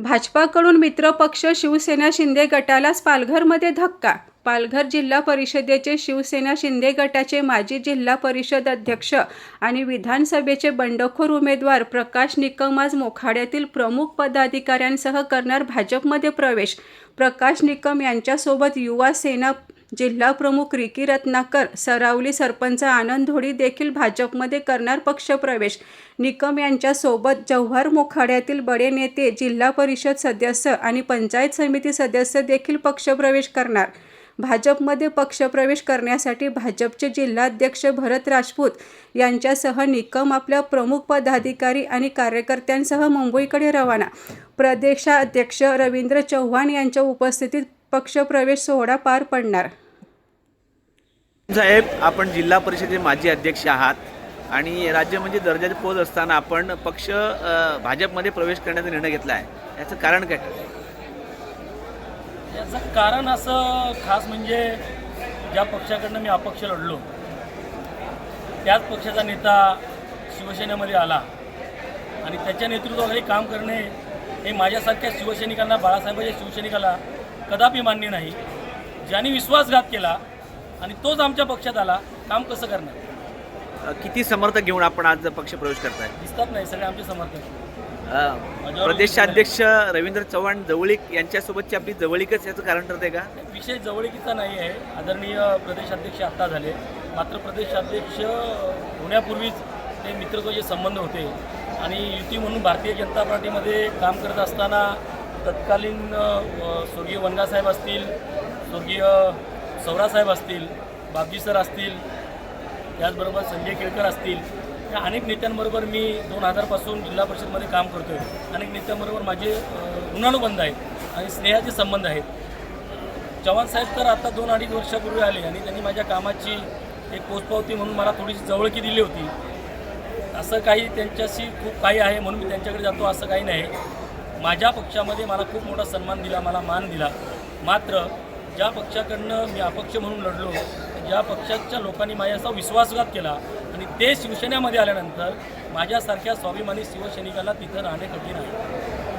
भाजपाकडून मित्रपक्ष शिवसेना शिंदे गटालाच पालघरमध्ये धक्का. पालघर जिल्हा परिषदेचे शिवसेना शिंदे गटाचे माजी जिल्हा परिषद अध्यक्ष आणि विधानसभेचे बंडखोर उमेदवार प्रकाश निकम आज मोखाड्यातील प्रमुख पदाधिकाऱ्यांसह करणार भाजपमध्ये प्रवेश. प्रकाश निकम यांच्यासोबत युवा सेना जिल्हाप्रमुख रिकी रत्नाकर सरावली सरपंच आनंद धोडी देखील भाजपमध्ये करणार पक्षप्रवेश. निकम यांच्यासोबत जव्हार मोखाड्यातील बडे नेते जिल्हा परिषद सदस्य आणि पंचायत समिती सदस्य देखील पक्षप्रवेश करणार. भाजपमध्ये पक्षप्रवेश करण्यासाठी भाजपचे जिल्हाध्यक्ष भरत राजपूत यांच्यासह निकम आपल्या प्रमुख पदाधिकारी आणि कार्यकर्त्यांसह मुंबईकडे रवाना. प्रदेशाध्यक्ष रवींद्र चव्हाण यांच्या उपस्थितीत पक्षप्रवेश सोहळा पार पडणार. साहेब आपण जिल्हा परिषदेचे माजी अध्यक्ष आहात आणि राज्य म्हणजे दर्जाचे पोच असताना आपण पक्ष भाजपमध्ये प्रवेश करण्याचा निर्णय घेतला आहे. याचं कारण काय? याचं कारण असं खास म्हणजे ज्या पक्षाकडनं मी अपक्ष लढलो त्याच पक्षाचा नेता शिवसेनेमध्ये आला आणि त्याच्या नेतृत्वाखाली काम करणे हे माझ्यासारख्या शिवसैनिकांना बाळासाहेबांच्या शिवसैनिकाला कदापि मान्य नाही. ज्यांनी विश्वासघात केला आणि तोच आमच्या पक्षात आला. काम कसं करणार? किती समर्थक घेऊन आपण आज पक्ष प्रवेश करताय? दिसतात नाही सगळे आमचे समर्थक. प्रदेशाध्यक्ष रवींद्र चव्हाण जवळीक यांच्यासोबतची आपली जवळीकच याचं कारण ठरते का? विषय जवळकीचा नाही आहे. आदरणीय प्रदेशाध्यक्ष आत्ता झाले. मात्र प्रदेशाध्यक्ष होण्यापूर्वीच ते मित्रत्वाचे संबंध होते. आणि युती म्हणून भारतीय जनता पार्टीमध्ये काम करत असताना तत्कालीन स्वर्गीय वनगासाहेब असतील स्वर्गीय सौरासाहेब असतील बाबजी सर असतील त्याचबरोबर संजय केळकर असतील या अनेक नेत्यांबरोबर मी दोन हजारपासून जिल्हा परिषदमध्ये काम करतो आहे अनेक नेत्यांबरोबर माझे ऋणानुबंध आहेत आणि स्नेहाचे संबंध आहेत. चव्हाण साहेब तर आता दोन अडीच वर्षापूर्वी आले आणि त्यांनी माझ्या कामाची एक पोचपावती म्हणून मला थोडीशी जवळकी दिली होती. असं काही त्यांच्याशी खूप काही आहे म्हणून मी त्यांच्याकडे जातो असं काही नाही. माझ्या पक्षामध्ये मला खूप मोठा सन्मान दिला मला मान दिला. मात्र ज्या पक्षाकडनं मी अपक्ष म्हणून लढलो ज्या पक्षाच्या लोकांनी माझ्याचा विश्वासघात केला आणि ते शिवसेनेमध्ये आल्यानंतर माझ्यासारख्या स्वाभिमानी शिवसैनिकाला तिथं राहणे कठीण आहे.